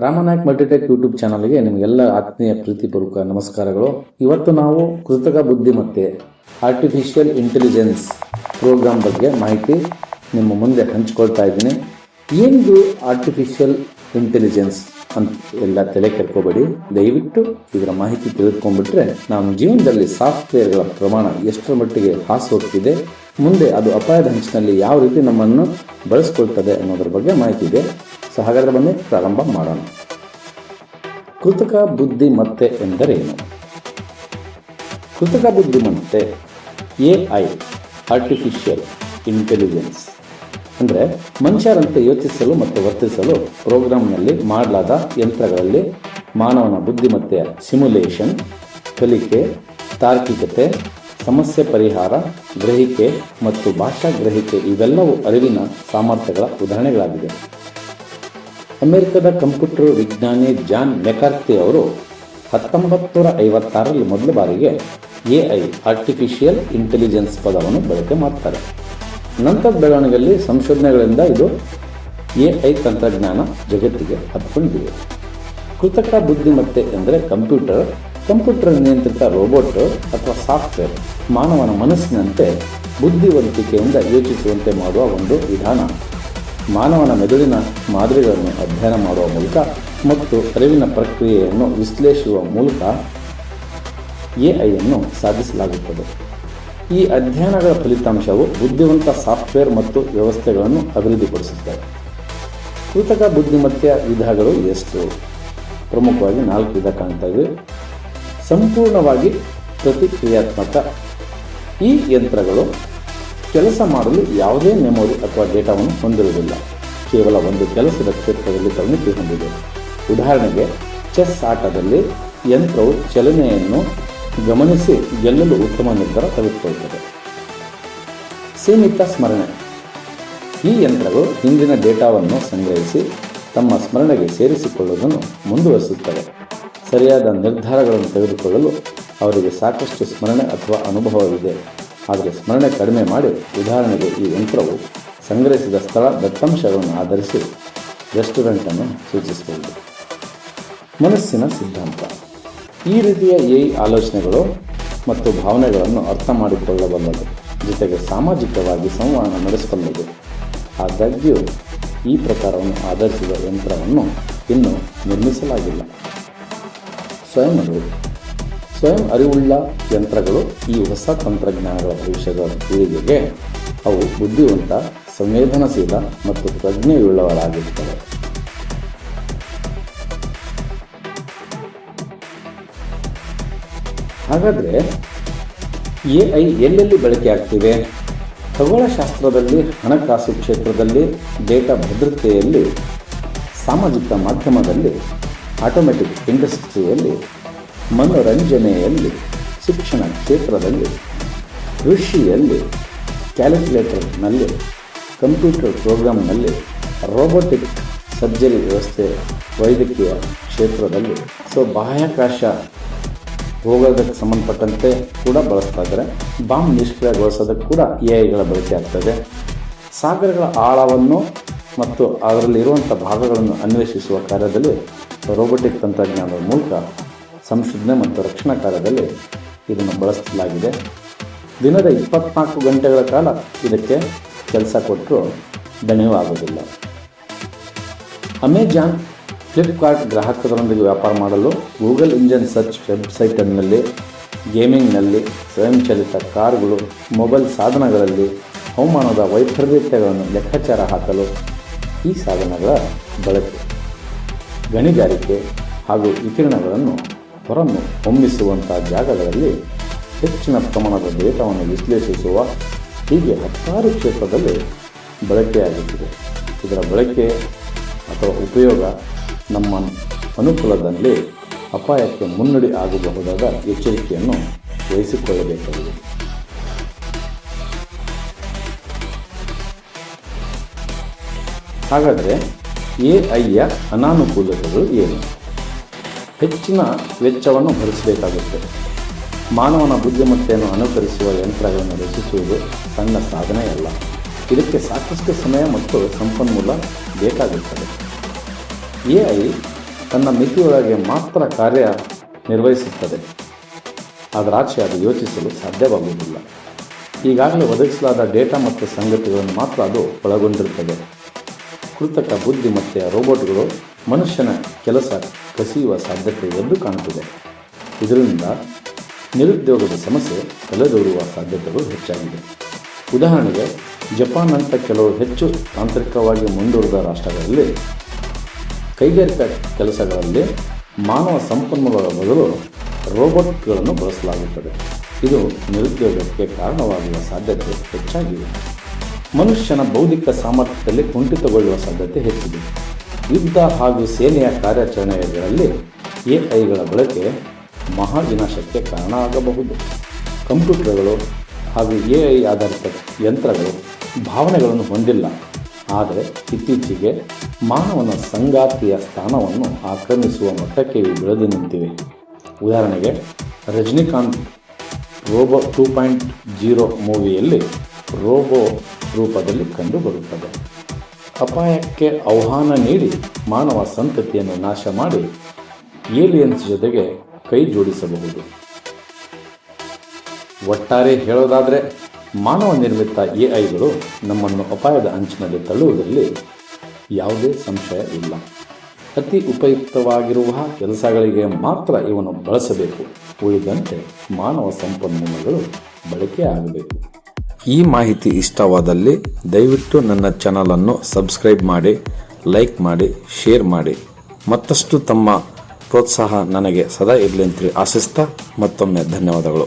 Ramanayak multitech YouTube ಚಾನಲ್ಗೆ ನಿಮಗೆಲ್ಲ ಆತ್ಮೀಯ ಪ್ರೀತಿಪೂರ್ವಕ ನಮಸ್ಕಾರಗಳು. ಇವತ್ತು ನಾವು ಕೃತಕ ಬುದ್ಧಿಮತ್ತೆ ಆರ್ಟಿಫಿಷಿಯಲ್ ಇಂಟೆಲಿಜೆನ್ಸ್ ಪ್ರೋಗ್ರಾಮ್ ಬಗ್ಗೆ ಮಾಹಿತಿ ನಿಮ್ಮ ಮುಂದೆ ಹಂಚ್ಕೊಳ್ತಾ ಇದ್ದೀನಿ. ಏನಿದು ಆರ್ಟಿಫಿಷಿಯಲ್ ಇಂಟೆಲಿಜೆನ್ಸ್ ಅಂತ ಎಲ್ಲ ತಲೆ ಕೆರ್ಕೋಬೇಡಿ ದಯವಿಟ್ಟು ಇದರ ಮಾಹಿತಿ ತಿಳಿದುಕೊಂಡ್ಬಿಟ್ರೆ ನಮ್ಮ ಜೀವನದಲ್ಲಿ ಸಾಫ್ಟ್ವೇರ್ಗಳ ಪ್ರಮಾಣ ಎಷ್ಟರ ಮಟ್ಟಿಗೆ ಹಾಸು ಹೋಗ್ತಿದೆ, ಮುಂದೆ ಅದು ಅಪಾಯದ ಹಂಚಿನಲ್ಲಿ ಯಾವ ರೀತಿ ನಮ್ಮನ್ನು ಬಳಸ್ಕೊಳ್ತದೆ ಅನ್ನೋದ್ರ ಬಗ್ಗೆ ಮಾಹಿತಿ ಇದೆ. ಸೊ ಹಾಗಾದ್ರೆ ಬನ್ನಿ, ಪ್ರಾರಂಭ ಮಾಡೋಣ. ಕೃತಕ ಬುದ್ಧಿಮತ್ತೆ ಎಂದರೇನು? ಕೃತಕ ಬುದ್ಧಿಮತ್ತೆ ಎ ಐ ಆರ್ಟಿಫಿಷಿಯಲ್ ಇಂಟೆಲಿಜೆನ್ಸ್ ಅಂದರೆ ಮನುಷ್ಯರಂತೆ ಯೋಚಿಸಲು ಮತ್ತು ವರ್ತಿಸಲು ಪ್ರೋಗ್ರಾಂನಲ್ಲಿ ಮಾಡಲಾದ ಯಂತ್ರಗಳಲ್ಲಿ ಮಾನವನ ಬುದ್ಧಿಮತ್ತೆಯ ಸಿಮ್ಯುಲೇಷನ್ ಕಲಿಕೆ, ತಾರ್ಕಿಕತೆ, ಸಮಸ್ಯೆ ಪರಿಹಾರ, ಗ್ರಹಿಕೆ ಮತ್ತು ಭಾಷಾ ಗ್ರಹಿಕೆ ಇವೆಲ್ಲವೂ ಅರಿವಿನ ಸಾಮರ್ಥ್ಯಗಳ ಉದಾಹರಣೆಗಳಾಗಿವೆ. ಅಮೆರಿಕದ ಕಂಪ್ಯೂಟರ್ ವಿಜ್ಞಾನಿ ಜಾನ್ ಮೆಕಾರ್ತಿ ಅವರು ಹತ್ತೊಂಬತ್ತು ನೂರ ಐವತ್ತಾರರಲ್ಲಿ ಮೊದಲ ಬಾರಿಗೆ ಎ ಐ ಆರ್ಟಿಫಿಷಿಯಲ್ ಇಂಟೆಲಿಜೆನ್ಸ್ ಪದವನ್ನು ಬಳಕೆ ಮಾಡ್ತಾರೆ. ನಂತರದ ಬೆಳವಣಿಗೆಯಲ್ಲಿ ಸಂಶೋಧನೆಗಳಿಂದ ಇದು ಎ ಐ ತಂತ್ರಜ್ಞಾನ ಜಗತ್ತಿಗೆ ಹತ್ಕೊಂಡಿದೆ ಕೃತಕ ಬುದ್ಧಿಮತ್ತೆ ಎಂದರೆ ಕಂಪ್ಯೂಟರ್ ಕಂಪ್ಯೂಟರ್ ನಿಯಂತ್ರಿತ ರೋಬೋಟ್ ಅಥವಾ ಸಾಫ್ಟ್ವೇರ್, ಮಾನವನ ಮನಸ್ಸಿನಂತೆ ಬುದ್ಧಿವಂತಿಕೆಯಿಂದ ಯೋಚಿಸುವಂತೆ ಮಾಡುವ ಒಂದು ವಿಧಾನ. ಮಾನವನ ಮೆದುಳಿನ ಮಾದರಿಗಳನ್ನು ಅಧ್ಯಯನ ಮಾಡುವ ಮೂಲಕ ಮತ್ತು ಅರಿವಿನ ಪ್ರಕ್ರಿಯೆಯನ್ನು ವಿಶ್ಲೇಷಿಸುವ ಮೂಲಕ ಎ ಐಯನ್ನು ಸಾಧಿಸಲಾಗುತ್ತದೆ. ಈ ಅಧ್ಯಯನಗಳ ಫಲಿತಾಂಶವು ಬುದ್ಧಿವಂತ ಸಾಫ್ಟ್ವೇರ್ ಮತ್ತು ವ್ಯವಸ್ಥೆಗಳನ್ನು ಅಭಿವೃದ್ಧಿಪಡಿಸುತ್ತದೆ. ಕೃತಕ ಬುದ್ಧಿಮತ್ತೆಯ ವಿಧಗಳು ಎಷ್ಟು? ಪ್ರಮುಖವಾಗಿ ನಾಲ್ಕು ವಿಧ ಕಾಣ್ತಾ ಸಂಪೂರ್ಣವಾಗಿ ಪ್ರತಿಕ್ರಿಯಾತ್ಮಕ ಈ ಯಂತ್ರಗಳು ಕೆಲಸ ಮಾಡಲು ಯಾವುದೇ ಮೆಮೊರಿ ಅಥವಾ ಡೇಟಾವನ್ನು ಹೊಂದಿರುವುದಿಲ್ಲ. ಕೇವಲ ಒಂದು ಕೆಲಸದ ಕ್ಷೇತ್ರದಲ್ಲಿ ಪರಿಣಿತಿ ಹೊಂದಿದೆ ಉದಾಹರಣೆಗೆ ಚೆಸ್ ಆಟದಲ್ಲಿ ಯಂತ್ರವು ಚಲನೆಯನ್ನು ಗಮನಿಸಿ ಗೆಲ್ಲಲು ಉತ್ತಮ ನಿರ್ಧಾರ ತೆಗೆದುಕೊಳ್ಳುತ್ತದೆ. ಸೀಮಿತ ಸ್ಮರಣೆ. ಈ ಯಂತ್ರಗಳು ಹಿಂದಿನ ಡೇಟಾವನ್ನು ಸಂಗ್ರಹಿಸಿ ತಮ್ಮ ಸ್ಮರಣೆಗೆ ಸೇರಿಸಿಕೊಳ್ಳುವುದನ್ನು ಮುಂದುವರಿಸುತ್ತವೆ. ಸರಿಯಾದ ನಿರ್ಧಾರಗಳನ್ನು ತೆಗೆದುಕೊಳ್ಳಲು ಅವರಿಗೆ ಸಾಕಷ್ಟು ಸ್ಮರಣೆ ಅಥವಾ ಅನುಭವವಿದೆ. ಆದರೆ ಸ್ಮರಣೆ ಕಡಿಮೆ ಮಾಡಿ ಉದಾಹರಣೆಗೆ ಈ ಯಂತ್ರವು ಸಂಗ್ರಹಿಸಿದ ಸ್ಥಳ ದತ್ತಾಂಶಗಳನ್ನು ಆಧರಿಸಿ ರೆಸ್ಟೋರೆಂಟನ್ನು ಸೂಚಿಸಬಹುದು ಮನಸ್ಸಿನ ಸಿದ್ಧಾಂತ. ಈ ರೀತಿಯ ಎ ಆಲೋಚನೆಗಳು ಮತ್ತು ಭಾವನೆಗಳನ್ನು ಅರ್ಥ ಮಾಡಿಕೊಳ್ಳಬಲ್ಲದು. ಜೊತೆಗೆ ಸಾಮಾಜಿಕವಾಗಿ ಸಂವಹನ ನಡೆಸಬಲ್ಲದು ಆದಾಗ್ಯೂ ಈ ಪ್ರಕಾರವನ್ನು ಆಧರಿಸಿದ ಯಂತ್ರವನ್ನು ಇನ್ನೂ ನಿರ್ಮಿಸಲಾಗಿಲ್ಲ. ಸ್ವಯಂ ಸ್ವಯಂ ಅರಿವುಳ್ಳ ಯಂತ್ರಗಳು ಈ ಹೊಸ ತಂತ್ರಜ್ಞಾನಗಳ ಭವಿಷ್ಯದ ಪೀಳಿಗೆಗೆ ಅವು ಬುದ್ಧಿವಂತ, ಸಂವೇದನಶೀಲ ಮತ್ತು ಪ್ರಜ್ಞೆಯುಳ್ಳವರಾಗಿರುತ್ತವೆ. ಹಾಗಾದರೆ ಎ ಐ ಎಲ್ಲೆಲ್ಲಿ ಬಳಕೆ ಆಗ್ತಿವೆ? ಖಗೋಳಶಾಸ್ತ್ರದಲ್ಲಿ, ಹಣಕಾಸು ಕ್ಷೇತ್ರದಲ್ಲಿ, ಡೇಟಾ ಭದ್ರತೆಯಲ್ಲಿ, ಸಾಮಾಜಿಕ ಮಾಧ್ಯಮದಲ್ಲಿ, ಆಟೋಮೆಟಿಕ್ ಇಂಡಸ್ಟ್ರಿಯಲ್ಲಿ ಮನೋರಂಜನೆಯಲ್ಲಿ, ಶಿಕ್ಷಣ ಕ್ಷೇತ್ರದಲ್ಲಿ, ಕೃಷಿಯಲ್ಲಿ, ಕ್ಯಾಲ್ಕುಲೇಟರ್ನಲ್ಲಿ, ಕಂಪ್ಯೂಟರ್ ಪ್ರೋಗ್ರಾಮ್ನಲ್ಲಿ ರೋಬೋಟಿಕ್ ಸರ್ಜರಿ ವ್ಯವಸ್ಥೆ ವೈದ್ಯಕೀಯ ಕ್ಷೇತ್ರದಲ್ಲಿ. ಸೊ ಬಾಹ್ಯಾಕಾಶ ಹೋಗೋದಕ್ಕೆ ಸಂಬಂಧಪಟ್ಟಂತೆ ಕೂಡ ಬಳಸ್ತಾ ಇದ್ದಾರೆ. ಬಾಂಬ್ ನಿಷ್ಕ್ರಿಯಗೊಳಿಸೋದಕ್ಕೆ ಕೂಡ ಎ ಐಗಳ ಬಳಕೆ ಆಗ್ತದೆ ಸಾಗರಗಳ ಆಳವನ್ನು ಮತ್ತು ಅದರಲ್ಲಿರುವಂಥ ಭಾಗಗಳನ್ನು ಅನ್ವೇಷಿಸುವ ಕಾರ್ಯದಲ್ಲಿ ರೋಬೋಟಿಕ್ ತಂತ್ರಜ್ಞಾನದ ಮೂಲಕ ಸಂಶೋಧನೆ ಮತ್ತು ರಕ್ಷಣಾ ಕಾರ್ಯದಲ್ಲಿ ಇದನ್ನು ಬಳಸಲಾಗಿದೆ. ದಿನದ ಇಪ್ಪತ್ನಾಲ್ಕು ಗಂಟೆಗಳ ಕಾಲ ಇದಕ್ಕೆ ಕೆಲಸ ಕೊಟ್ಟರು ಧನ್ಯವಾಗುವುದಿಲ್ಲ ಅಮೆಜಾನ್ ಫ್ಲಿಪ್ಕಾರ್ಟ್ ಗ್ರಾಹಕರೊಂದಿಗೆ ವ್ಯಾಪಾರ ಮಾಡಲು ಗೂಗಲ್ ಇಂಜನ್ ಸರ್ಚ್ ವೆಬ್ಸೈಟ್ನಲ್ಲಿ, ಗೇಮಿಂಗ್ನಲ್ಲಿ ಸ್ವಯಂಚಾಲಿತ ಕಾರುಗಳು, ಮೊಬೈಲ್ ಸಾಧನಗಳಲ್ಲಿ ಹವಾಮಾನದ ವೈಪರೀತ್ಯಗಳನ್ನು ಲೆಕ್ಕಾಚಾರ ಹಾಕಲು ಈ ಸಾಧನಗಳ ಬಳಕೆ, ಗಣಿಗಾರಿಕೆ ಹಾಗೂ ವಿಕಿರಣಗಳನ್ನು ಹೊರನ್ನು ಹೊಮ್ಮಿಸುವಂಥ ಜಾಗಗಳಲ್ಲಿ ಹೆಚ್ಚಿನ ಪ್ರಮಾಣದ ಡೇಟಾವನ್ನು ವಿಶ್ಲೇಷಿಸುವ ಹೀಗೆ ಹತ್ತಾರು ಕ್ಷೇತ್ರದಲ್ಲಿ ಬಳಕೆಯಾಗುತ್ತಿದೆ ಇದರ ಬಳಕೆ ಅಥವಾ ಉಪಯೋಗ ನಮ್ಮ ಅನುಕೂಲದಲ್ಲಿ ಅಪಾಯಕ್ಕೆ ಮುನ್ನಡಿ ಆಗಬಹುದಾದ ಎಚ್ಚರಿಕೆಯನ್ನು ವಹಿಸಿಕೊಳ್ಳಬೇಕಾಗಿದೆ. ಹಾಗಾದರೆ ಎ ಐಯ ಅನಾನುಕೂಲತೆಗಳು ಏನು? ಹೆಚ್ಚಿನ ವೆಚ್ಚವನ್ನು ಭರಿಸಬೇಕಾಗುತ್ತೆ. ಮಾನವನ ಬುದ್ಧಿಮತ್ತೆಯನ್ನು ಅನುಕರಿಸುವ ಯಂತ್ರಗಳನ್ನು ರಚಿಸುವುದು ಸಣ್ಣ ಸಾಧನೆಯಲ್ಲ. ಇದಕ್ಕೆ ಸಾಕಷ್ಟು ಸಮಯ ಮತ್ತು ಸಂಪನ್ಮೂಲ ಬೇಕಾಗುತ್ತದೆ. ಎ ಐ ತನ್ನ ಮಿತಿಯೊಳಗೆ ಮಾತ್ರ ಕಾರ್ಯ ನಿರ್ವಹಿಸುತ್ತದೆ. ಅದರಾಚೆ ಅದು ಯೋಚಿಸಲು ಸಾಧ್ಯವಾಗುವುದಿಲ್ಲ. ಈಗಾಗಲೇ ಒದಗಿಸಲಾದ ಡೇಟಾ ಮತ್ತು ಸಂಗತಿಗಳನ್ನು ಮಾತ್ರ ಅದು ಒಳಗೊಂಡಿರುತ್ತದೆ. ಕೃತಕ ಬುದ್ಧಿಮತ್ತೆಯ ರೋಬೋಟ್ಗಳು ಮನುಷ್ಯನ ಕೆಲಸ ಕಸಿಯುವ ಸಾಧ್ಯತೆ ಎದ್ದು ಕಾಣುತ್ತಿದೆ. ಇದರಿಂದ ನಿರುದ್ಯೋಗದ ಸಮಸ್ಯೆ ತಲೆದೋರುವ ಸಾಧ್ಯತೆಗಳು ಹೆಚ್ಚಾಗಿದೆ. ಉದಾಹರಣೆಗೆ ಜಪಾನ್ನಂಥ ಕೆಲವು ಹೆಚ್ಚು ತಾಂತ್ರಿಕವಾಗಿ ಮುಂದುವರಿದ ರಾಷ್ಟ್ರಗಳಲ್ಲಿ ಕೈಗಾರಿಕಾ ಕೆಲಸಗಳಲ್ಲಿ ಮಾನವ ಸಂಪನ್ಮೂಲಗಳ ಬದಲು ರೋಬೋಟ್ಗಳನ್ನು ಬಳಸಲಾಗುತ್ತದೆ. ಇದು ನಿರುದ್ಯೋಗಕ್ಕೆ ಕಾರಣವಾಗುವ ಸಾಧ್ಯತೆ ಹೆಚ್ಚಾಗಿದೆ. ಮನುಷ್ಯನ ಬೌದ್ಧಿಕ ಸಾಮರ್ಥ್ಯದಲ್ಲಿ ಕುಂಠಿತಗೊಳ್ಳುವ ಸಾಧ್ಯತೆ ಹೆಚ್ಚಿದೆ. ಯುದ್ಧ ಹಾಗೂ ಸೇನೆಯ ಕಾರ್ಯಾಚರಣೆಗಳಲ್ಲಿ ಎಐಗಳ ಬಳಕೆ ಮಹಾ ವಿನಾಶಕ್ಕೆ ಕಾರಣ ಆಗಬಹುದು. ಕಂಪ್ಯೂಟರ್ಗಳು ಹಾಗೂ ಎ ಐ ಆಧಾರಿತ ಯಂತ್ರಗಳು ಭಾವನೆಗಳನ್ನು ಹೊಂದಿಲ್ಲ. ಆದರೆ ಇತ್ತೀಚೆಗೆ ಮಾನವನ ಸಂಗಾತಿಯ ಸ್ಥಾನವನ್ನು ಆಕ್ರಮಿಸುವ ಮಟ್ಟಕ್ಕೆ ಬೆಳೆದು ನಿಂತಿವೆ. ಉದಾಹರಣೆಗೆ Rajinikanth robo two point zero ಮೂವಿಯಲ್ಲಿ robo ರೂಪದಲ್ಲಿ ಕಂಡುಬರುತ್ತದೆ. ಅಪಾಯಕ್ಕೆ ಆಹ್ವಾನ ನೀಡಿ ಮಾನವ ಸಂತತಿಯನ್ನು ನಾಶ ಮಾಡಿ ಏಲಿಯನ್ಸ್ ಜೊತೆಗೆ ಕೈ ಜೋಡಿಸಬಹುದು. ಒಟ್ಟಾರೆ ಹೇಳೋದಾದರೆ ಮಾನವ ನಿರ್ಮಿತ ಎ ಐಗಳು ನಮ್ಮನ್ನು ಅಪಾಯದ ಅಂಚಿನಲ್ಲಿ ತಳ್ಳುವುದರಲ್ಲಿ ಯಾವುದೇ ಸಂಶಯ ಇಲ್ಲ. ಅತಿ ಉಪಯುಕ್ತವಾಗಿರುವ ಕೆಲಸಗಳಿಗೆ ಮಾತ್ರ ಇವನ್ನು ಬಳಸಬೇಕು. ಉಳಿದಂತೆ ಮಾನವ ಸಂಪನ್ಮೂಲಗಳು ಬಳಕೆ ಆಗಬೇಕು ಈ ಮಾಹಿತಿ ಇಷ್ಟವಾದಲ್ಲಿ ದಯವಿಟ್ಟು ನನ್ನ ಚಾನಲನ್ನು ಸಬ್ಸ್ಕ್ರೈಬ್ ಮಾಡಿ, ಲೈಕ್ ಮಾಡಿ, ಶೇರ್ ಮಾಡಿ. ಮತ್ತಷ್ಟು ತಮ್ಮ ಪ್ರೋತ್ಸಾಹ ನನಗೆ ಸದಾ ಇರಲಿ ಅಂತೇಳಿ ಆಶಿಸ್ತಾ ಮತ್ತೊಮ್ಮೆ ಧನ್ಯವಾದಗಳು.